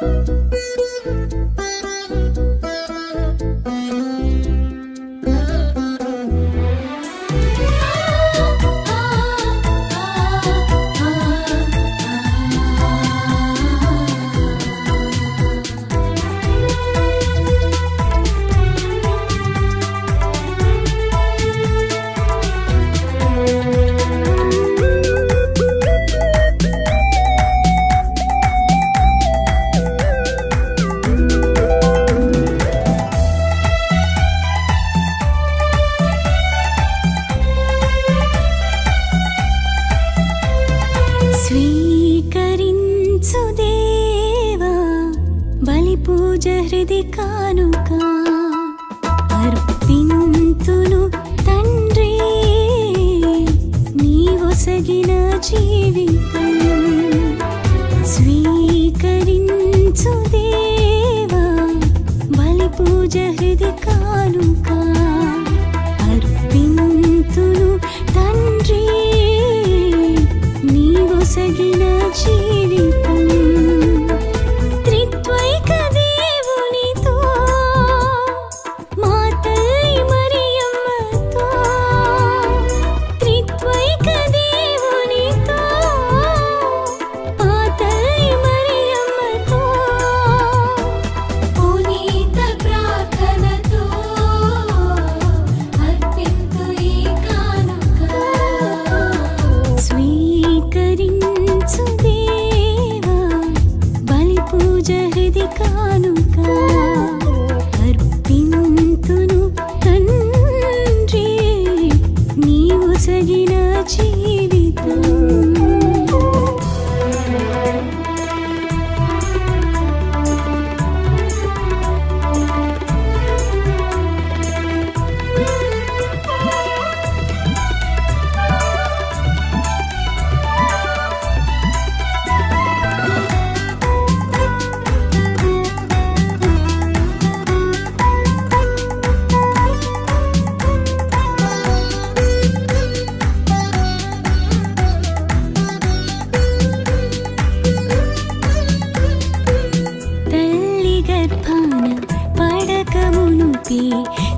Música ఇది కానుక. అర్పింతును తండ్రి నీవొసగిన జీవితం స్వీకరించు దేవా బలి పూజ హృది కానుకా. come.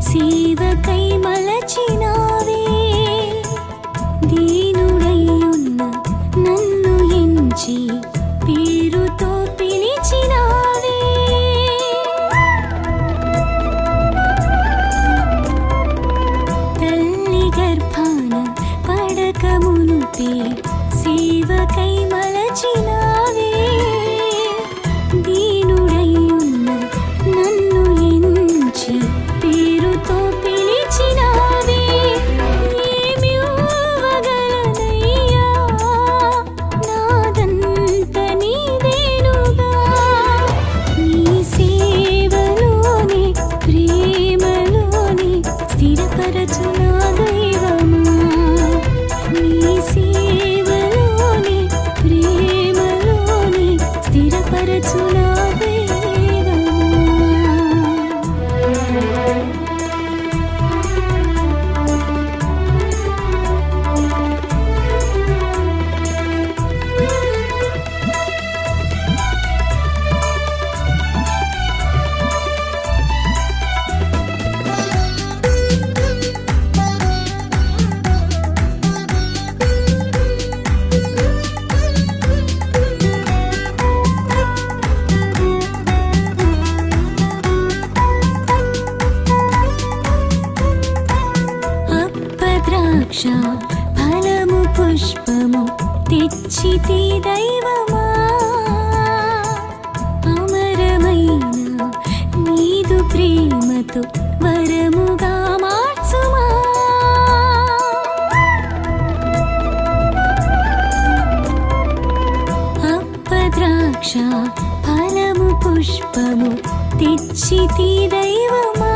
సేవకై మలచిన ద్రాక్ష ఫలము పుష్పము తెచ్చితి దైవమా? అమరమైన నీదు ప్రేమతో వరముగా మార్చుమా? అప్పద్రాక్ష ఫలము పుష్పము తెచ్చితి దైవమా?